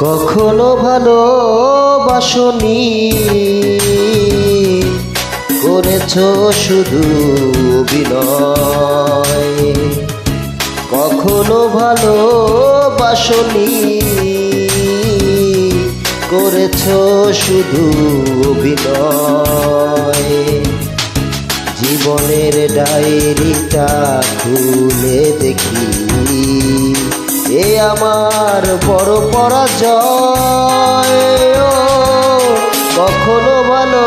কখনো ভালোবাসনি। করেছ শুধু অভিনয়। কখনো ভালোবাসনি। করেছ শুধু অভিনয়। জীবনের ডায়েরিটা খুলে দেখি। এ আমার বড় পরাজয়। কখনো ভালো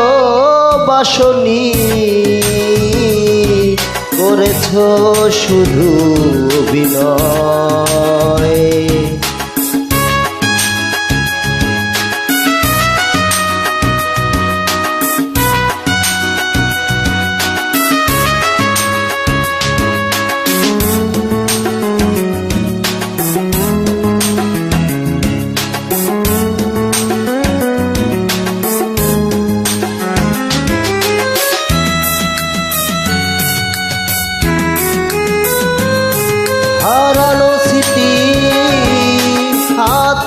বাসনি করেছ শুধু অভিনয়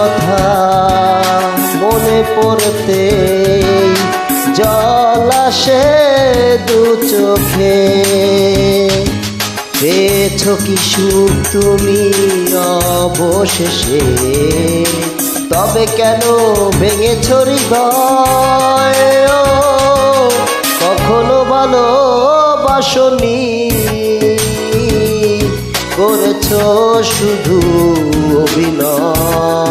কথা মনে পড়তে জল আসে দু চোখে। পেয়েছ কি তুমি অবশেষে? তবে কেন হৃদয়? ও, কখনো ভালোবাসনি করেছ শুধু অভিনয়।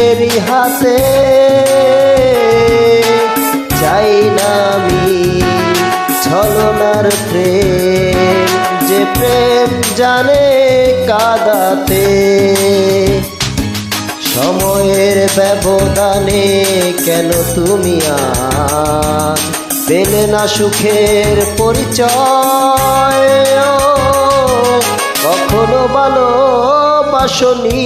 হাতে চাই না আমি ছলনার প্রেম, যে প্রেম জানে কাদাতে। সময়ের ব্যবধানে কেন তুমি পেলে না সুখের পরিচয়? কখনো ভালোবাসনি।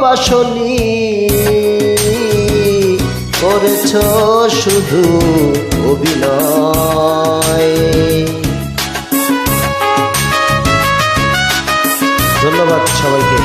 ভালোবাসনি। করেছ শুধু অভিনয়। ধন্যবাদ সবাইকে।